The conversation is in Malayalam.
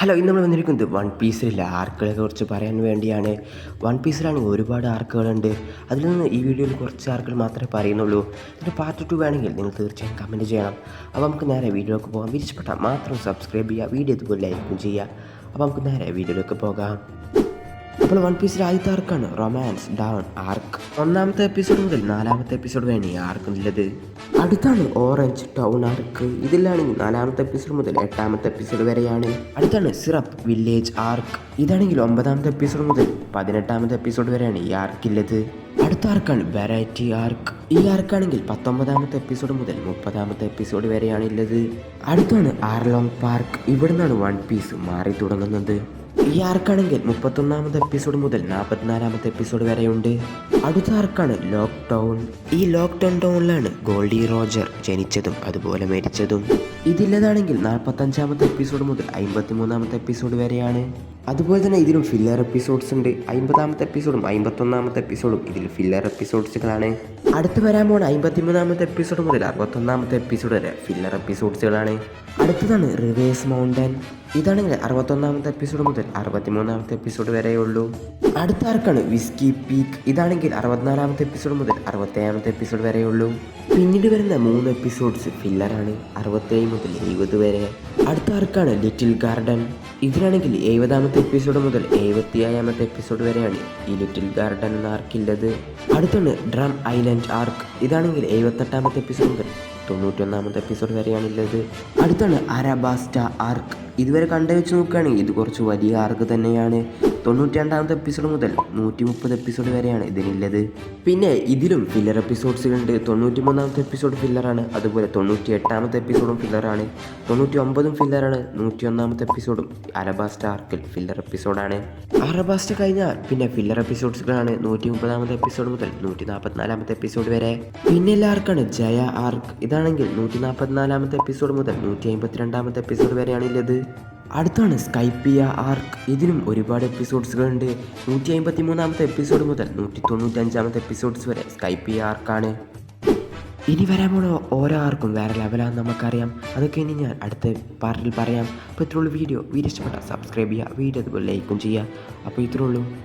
ഹലോ ഇന്ന് നമ്മൾ വന്നിരിക്കുന്നത് വൺ പീസിലെ ആർക്കുകളെ കുറിച്ച് പറയാൻ വേണ്ടിയാണ്. വൺ പീസിലാണെങ്കിൽ ഒരുപാട് ആർക്കുകളുണ്ട്. അതിൽ നിന്ന് ഈ വീഡിയോയിൽ കുറച്ച് ആർക്കുകൾ മാത്രമേ പറയുന്നുള്ളൂ. ഇതിന്റെ പാർട്ട് ടു വേണമെങ്കിൽ നിങ്ങൾ തീർച്ചയായും കമന്റ് ചെയ്യണം. അപ്പോൾ നമുക്ക് നേരെ വീഡിയോയിലേക്ക് പോകാം. വിരിച്ചപ്പെട്ടാൽ മാത്രം സബ്സ്ക്രൈബ് ചെയ്യുക. വീഡിയോ ഇതുപോലെ ലൈക്കും ചെയ്യുക. അപ്പോൾ നമുക്ക് നേരെ വീഡിയോയിലേക്ക് പോകാം. അപ്പോൾ വൺ പീസിലെ ആദ്യത്തെ ആർക്കാണ്? റൊമാൻസ് ഡൗൺ ആർക്ക്? ഒന്നാമത്തെ എപ്പിസോഡ് മുതൽ നാലാമത്തെ എപ്പിസോഡ് വേണം ആർക്ക് ഉള്ളത് അടുത്താണ് ഓറഞ്ച് ടൗൺ ആർക്ക്. ഇതിലാണെങ്കിൽ നാലാമത്തെ എപ്പിസോഡ് മുതൽ എട്ടാമത്തെ എപ്പിസോഡ് വരെയാണ്. അടുത്താണ് സിറപ്പ് വില്ലേജ് ആർക്ക്. ഇതാണെങ്കിൽ ഒമ്പതാമത്തെ എപ്പിസോഡ് മുതൽ പതിനെട്ടാമത്തെ എപ്പിസോഡ് വരെയാണ് ഈ ആർക്കില്ലത്. അടുത്ത ആർക്കാണ് വെറൈറ്റി ആർക്ക്. ഈ ആർക്കാണെങ്കിൽ പത്തൊമ്പതാമത്തെ എപ്പിസോഡ് മുതൽ മുപ്പതാമത്തെ എപ്പിസോഡ് വരെയാണ് ഉള്ളത്. അടുത്താണ് ആർലോങ് പാർക്ക്. ഇവിടെ നിന്നാണ് വൺ പീസ് മാറി തുടങ്ങുന്നത്. ഈ ആർക്കാണെങ്കിൽ മുപ്പത്തൊന്നാമത്തെ എപ്പിസോഡ് മുതൽ നാൽപ്പത്തിനാലാമത്തെ എപ്പിസോഡ് വരെയുണ്ട്. അടുത്ത ആർക്കാണ് ലോക്ക്ഡൗൺ ഈ ലോക്ക്ഡൗൺ ടൗണിലാണ് ഗോൾഡി റോജർ ജനിച്ചതും അതുപോലെ മരിച്ചതും. ഇതില്ലതാണെങ്കിൽ നാൽപ്പത്തഞ്ചാമത്തെ എപ്പിസോഡ് മുതൽ അമ്പത്തിമൂന്നാമത്തെ എപ്പിസോഡ് വരെയാണ്. അതുപോലെ തന്നെ ഇതിലും ഫില്ലർ എപ്പിസോഡ്സ് ഉണ്ട്. അമ്പതാമത്തെ എപ്പിസോഡും അമ്പത്തൊന്നാമത്തെ എപ്പിസോഡും ഇതിൽ ഫില്ലർ എപ്പിസോഡ്സുകളാണ് അടുത്ത് വരാൻ പോണ അമ്പത്തിമൂന്നാമത്തെ എപ്പിസോഡ് മുതൽ അറുപത്തൊന്നാമത്തെ എപ്പിസോഡ് വരെ ഫില്ലർ എപ്പിസോഡ്സുകളാണ് അടുത്തതാണ് റിവേഴ്സ് മൗണ്ടൻ ഇതാണെങ്കിൽ അറുപത്തൊന്നാമത്തെ എപ്പിസോഡ് മുതൽ അറുപത്തിമൂന്നാമത്തെ എപ്പിസോഡ് വരെയുള്ളൂ. അടുത്ത ആർക്കാണ് വിസ്കി പീക്ക് ഇതാണെങ്കിൽ അറുപത്തിനാലാമത്തെ എപ്പിസോഡ് മുതൽ അറുപത്തേഴാമത്തെ എപ്പിസോഡ് വരെയുള്ളൂ. പിന്നീട് വരുന്ന മൂന്ന് എപ്പിസോഡ്സ് ഫില്ലറാണ് അറുപത്തേഴ് മുതൽ എഴുപത് വരെ. അടുത്ത ആർക്കാണ് ലിറ്റിൽ ഗാർഡൻ ഇതിലാണെങ്കിൽ എഴുപതാമത്തെ എപ്പിസോഡ് മുതൽ എഴുപത്തി ഏഴാമത്തെ എപ്പിസോഡ് വരെയാണ് ഈ ലിറ്റിൽ ഗാർഡൻ എന്ന ആർക്കുള്ളത് അടുത്താണ് ഡ്രം ഐലൻഡ് ആർക്ക് ഇതാണെങ്കിൽ എഴുപത്തെട്ടാമത്തെ എപ്പിസോഡ് മുതൽ തൊണ്ണൂറ്റൊന്നാമത്തെ എപ്പിസോഡ് വരെയാണുള്ളത്. അടുത്താണ് അരബാസ്റ്റ ആർക്ക് ഇതുവരെ കണ്ടു വെച്ച് നോക്കുകയാണെങ്കിൽ ഇത് കുറച്ച് വലിയ ആർക്ക് തന്നെയാണ്. തൊണ്ണൂറ്റി രണ്ടാമത്തെ എപ്പിസോഡ് മുതൽ നൂറ്റി മുപ്പത് എപ്പിസോഡ് വരെയാണ് ഇതിനുള്ളത് പിന്നെ ഇതിലും ഫില്ലർ എപ്പിസോഡ്സുകളുണ്ട് തൊണ്ണൂറ്റി മൂന്നാമത്തെ എപ്പിസോഡ് ഫില്ലറാണ് അതുപോലെ തൊണ്ണൂറ്റി എട്ടാമത്തെ എപ്പിസോഡും ഫില്ലറാണ് തൊണ്ണൂറ്റി ഒമ്പതും ഫില്ലറാണ് നൂറ്റി ഒന്നാമത്തെ എപ്പിസോഡും അരബാസ്റ്റ ആർക്കിൽ ഫില്ലർ എപ്പിസോഡാണ് അരബാസ്റ്റ കഴിഞ്ഞാൽ പിന്നെ ഫില്ലർ എപ്പിസോഡ്സുകളാണ് നൂറ്റി മുപ്പതാമത്തെ എപ്പിസോഡ് മുതൽ നൂറ്റി നാൽപ്പത്തിനാലാമത്തെ എപ്പിസോഡ് വരെ. പിന്നെ എല്ലാവർക്കാണ് ജയ ആർക്ക് ഇതാണെങ്കിൽ നൂറ്റി നാൽപ്പത്തിനാലാമത്തെ എപ്പിസോഡ് മുതൽ നൂറ്റി അമ്പത്തിരണ്ടാമത്തെ എപ്പിസോഡ് വരെയാണ് ഉള്ളത്. അടുത്താണ് സ്കൈപ്പിയ ആർക്ക്. ഇതിനും ഒരുപാട് എപ്പിസോഡ്സുകളുണ്ട്. നൂറ്റി അമ്പത്തി മൂന്നാമത്തെ എപ്പിസോഡ് മുതൽ നൂറ്റി തൊണ്ണൂറ്റഞ്ചാമത്തെ എപ്പിസോഡ്സ് വരെ സ്കൈപ്പിയ ആർക്കാണ്. ഇനി വരാൻ പോണ ഓരോ ആർക്കും വേറെ ലെവലാണെന്ന് നമുക്കറിയാം. അതൊക്കെ ഇനി ഞാൻ അടുത്ത പാർട്ടിൽ പറയാം. അപ്പോൾ ഇത്രയുള്ളൂ വീഡിയോ. വീഡിയോ ഇഷ്ടപ്പെട്ടാൽ സബ്സ്ക്രൈബ് ചെയ്യുക. വീഡിയോ അതുപോലെ ലൈക്കും ചെയ്യുക. അപ്പോൾ ഇത്രയുള്ളൂ.